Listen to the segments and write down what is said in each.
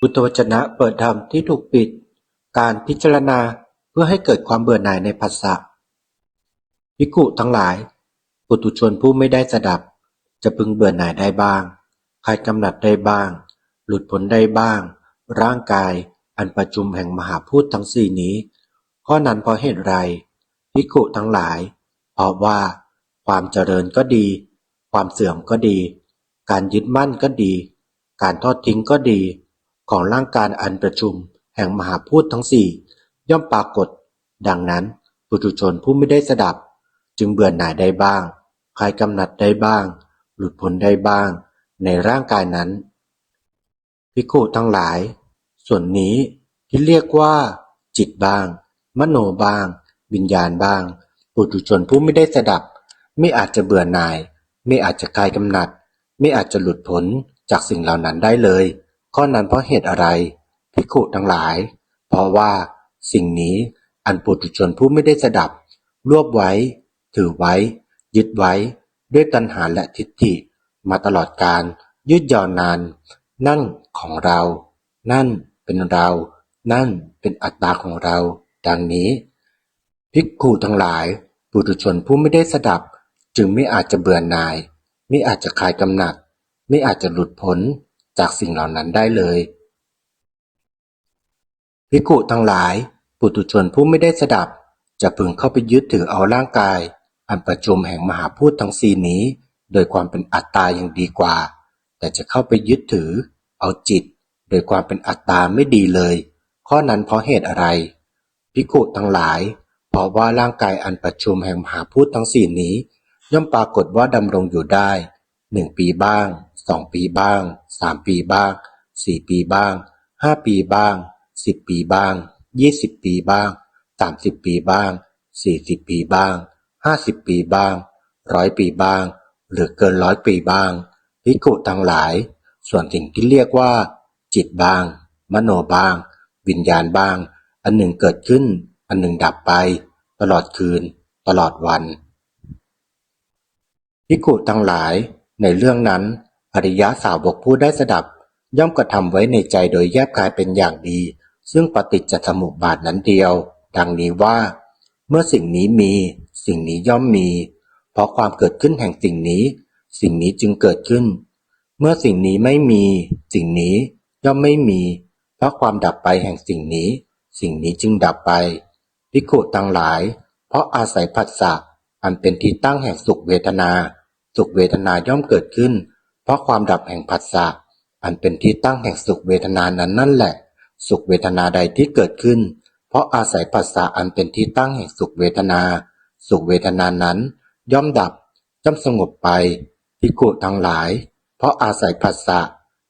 พุทธวจนะเปิดธรรมที่ถูกปิด การพิจารณาเพื่อให้เกิดความเบื่อหน่ายในภาษะภิกขุทั้งหลาย ปุถุชนผู้ไม่ได้สดับ จะพึงเบื่อหน่ายได้บ้างคลายกำหนัดได้บ้าง หลุดพ้นได้บ้าง ร่างกายอันประชุมแห่งมหาพูดทั้งสี่นี้ ข้อนั้นเพราะเหตุไรภิกขุทั้งหลาย เพราะว่า ความเจริญก็ดี ความเสื่อมก็ดี การยึดมั่นก็ดี การทอดทิ้งก็ดี ของร่างกายอันประชุมแห่งมหาพูดทั้งสี่ย่อมปรากฏ ดังนั้น ปุถุชนผู้ไม่ได้สดับ จึงเบื่อหน่ายได้บ้างคลายกำหนัดได้บ้าง หลุดพ้นได้บ้าง ในร่างกายนั้นภิกขุทั้งหลาย ส่วนนี้ที่เรียกว่า จิตบ้าง มโนบ้าง วิญญาณบ้าง ปุถุชนผู้ไม่ได้สดับ ไม่อาจจะเบื่อหน่าย ไม่อาจจะคลายกำหนัด ไม่อาจจะหลุดพ้นจากสิ่งเหล่านั้นได้เลย ข้อนั้นเพราะเหตุอะไร ภิกขุทั้งหลาย เพราะว่า สิ่งนี้อันปุถุชนผู้ไม่ได้สดับ รวบไว้ ถือไว้ ยึดไว้ ด้วยตัณหาและทิฏฐิ มาตลอดการยืดยาวนาน นั่นของเรา นั่นเป็นเรา นั่นเป็นอัตตาของเรา ดังนี้ ภิกขุทั้งหลาย ปุถุชนผู้ไม่ได้สดับ จึงไม่อาจจะเบื่อหน่าย ไม่อาจจะคลายกำหนัด ไม่อาจจะหลุดพ้น จากสิ่งเหล่านั้นได้เลยภิกขุทั้งหลาย ปุถุชนผู้ไม่ได้สดับ จะพึงเข้าไปยึดถือเอาร่างกาย อันประชุมแห่งมหาพูดทั้งสี่นี้ โดยความเป็นอัตตายังดีกว่า แต่จะเข้าไปยึดถือ เอาจิต โดยความเป็นอัตตาไม่ดีเลย ข้อนั้นเพราะเหตุอะไรภิกขุทั้งหลาย เพราะว่าร่างกายอันประชุมแห่งมหาพูดทั้งสี่นี้ ย่อมปรากฏว่าดำรงอยู่ได้หนึ่งปีบ้าง สองปีบ้างสามปีบ้างสี่ปีบ้างห้าปีบ้างสิบปีบ้างยี่สิบปีบ้างสามสิบปีบ้างสี่สิบปีบ้างห้าสิบปีบ้างร้อยปีบ้าง หรือเกินร้อยปีบ้างภิกุทั้งหลาย ส่วนสิ่งที่เรียกว่า จิตบ้าง มโนบ้าง วิญญาณบ้าง อันหนึ่งเกิดขึ้น อันหนึ่งดับไป ตลอดคืน ตลอดวันภิกุทั้งหลาย ในเรื่องนั้น อริยสาวกผู้ได้สดับ ย่อมกระทำไว้ในใจโดยแยบกายเป็นอย่างดี ซึ่งปฏิจจสมุปบาทนั้นเดียว ดังนี้ว่า เมื่อสิ่งนี้มี สิ่งนี้ย่อมมี เพราะความเกิดขึ้นแห่งสิ่งนี้ สิ่งนี้จึงเกิดขึ้น เมื่อสิ่งนี้ไม่มี สิ่งนี้ย่อมไม่มี เพราะความดับไปแห่งสิ่งนี้ สิ่งนี้จึงดับไปภิกขุทั้งหลาย เพราะอาศัยผัสสะอันเป็นที่ตั้งแห่งสุขเวทนา สุขเวทนาย่อมเกิดขึ้น เพราะความดับแห่งผัสสะอันเป็นที่ตั้งแห่งสุขเวทนานั้นนั่นแหละ สุขเวทนาใดที่เกิดขึ้น เพราะอาศัยผัสสะอันเป็นที่ตั้งแห่งสุขเวทนา สุขเวทนานั้น ย่อมดับย่อมสงบไปภิกุทั้งหลาย เพราะอาศัยผัสสะ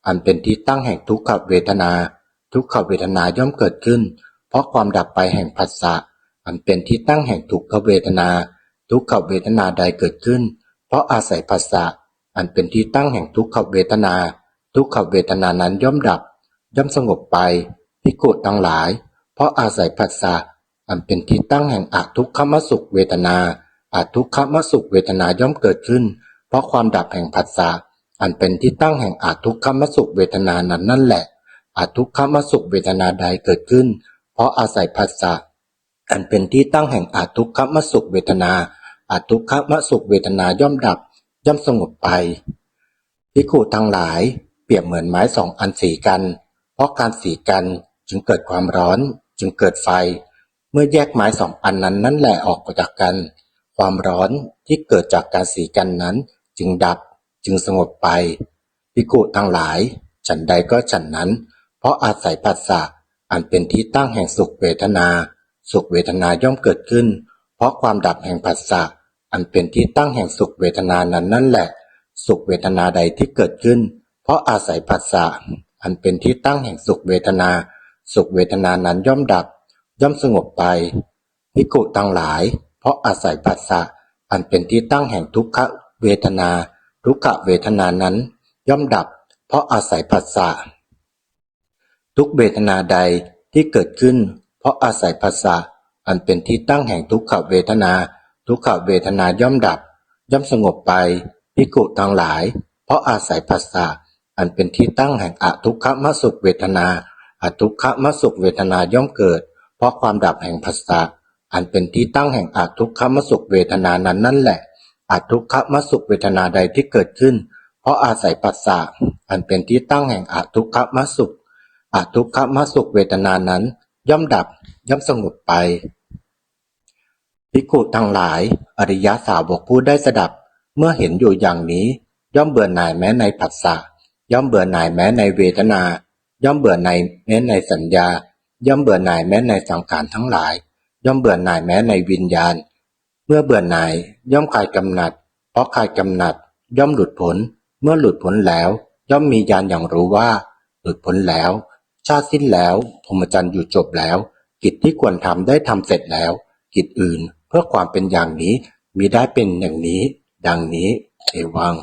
อันเป็นที่ตั้งแห่งทุกขเวทนา ทุกขเวทนาย่อมเกิดขึ้น เพราะความดับไปแห่งผัสสะอันเป็นที่ตั้งแห่งทุกขเวทนา ทุกขเวทนาใดเกิดขึ้น เพราะอาศัยผัสสะ อันเป็นที่ตั้งแห่งทุกขเวทนา ทุกขเวทนานั้นย่อมดับ ย่อมสงบไปภิกขุทั้งหลาย เพราะอาศัยผัสสะอันเป็นที่ตั้งแห่งอทุกขมสุขเวทนาอทุกขมสุขเวทนาย่อมเกิดขึ้น เพราะความดับแห่งผัสสะอันเป็นที่ตั้งแห่งอาทุกขมสุขเวทนานั้นนั่นแหละอาทุกขมสุขเวทนาใดเกิดขึ้น เพราะอาศัยผัสสะอันเป็นที่ตั้งแห่งอาทุกขมสุขเวทนาอาทุกขมสุขเวทนาย่อมดับ ย่อมสงบไป ภิกขุทั้งหลายเปรียบเหมือนไม้สองอันสีกัน เพราะการสีกันจึงเกิดความร้อนจึงเกิดไฟ เมื่อแยกไม้สองอันนั้นนั่นแหละออกจากกัน ความร้อนที่เกิดจากการสีกันนั้น จึงดับจึงสงบไป ภิกขุทั้งหลาย ฉันใดก็ฉันนั้น เพราะอาศัยปัสสะอันเป็นที่ตั้งแห่งสุขเวทนา สุขเวทนาย่อมเกิดขึ้น เพราะความดับแห่งปัสสะ อันเป็นที่ตั้งแห่งสุขเวทนานั้นนั่นแหละ สุขเวทนาใดที่เกิดขึ้น เพราะอาศัยผัสสะอันเป็นที่ตั้งแห่งสุขเวทนา สุขเวทนานั้นย่อมดับ ย่อมสงบไปภิกขุทั้งหลาย เพราะอาศัยผัสสะอันเป็นที่ตั้งแห่งทุกขเวทนา ทุกขเวทนานั้น ย่อมดับ เพราะอาศัยผัสสะทุกเวทนาใดที่เกิดขึ้น เพราะอาศัยผัสสะอันเป็นที่ตั้งแห่งทุกขเวทนา ทุกขเวทนาย่อมดับ ย่อมสงบไปภิกุทั้งหลาย เพราะอาศัยผัสสะอันเป็นที่ตั้งแห่งอทุกขมสุขเวทนาอทุกขมสุขเวทนาย่อมเกิด เพราะความดับแห่งภาษาอันเป็นที่ตั้งแห่งอทุกขมสุขเวทนานั้นนั่นแหละอทุกขมสุขเวทนาใดที่เกิดขึ้น เพราะอาศัยปัสสะอันเป็นที่ตั้งแห่งอทุกขมสุขอทุกขมสุขเวทนานั้น ย่อมดับย่อมสงบไป ภิกขุทั้งหลาย อริยสาวกผู้ได้สดับ เมื่อเห็นอยู่อย่างนี้ ย่อมเบื่อหน่ายแม้ในผัสสะ ย่อมเบื่อหน่ายแม้ในเวทนา ย่อมเบื่อหน่ายแม้ในสัญญา ย่อมเบื่อหน่ายแม้ในสังขารทั้งหลาย ย่อมเบื่อหน่ายแม้ในวิญญาณ เมื่อเบื่อหน่าย ย่อมคลายกำหนัด เพราะคลายกำหนัด ย่อมหลุดพ้น เมื่อหลุดพ้นแล้ว ย่อมมีญาณอย่างรู้ว่า หลุดพ้นแล้ว ชาติสิ้นแล้วพรหมจรรย์อยู่จบแล้ว กิจที่ควรทำได้ทำเสร็จแล้ว กิจอื่น เพื่อความเป็นอย่างนี้มีได้เป็นอย่างนี้ ดังนี้เอวัง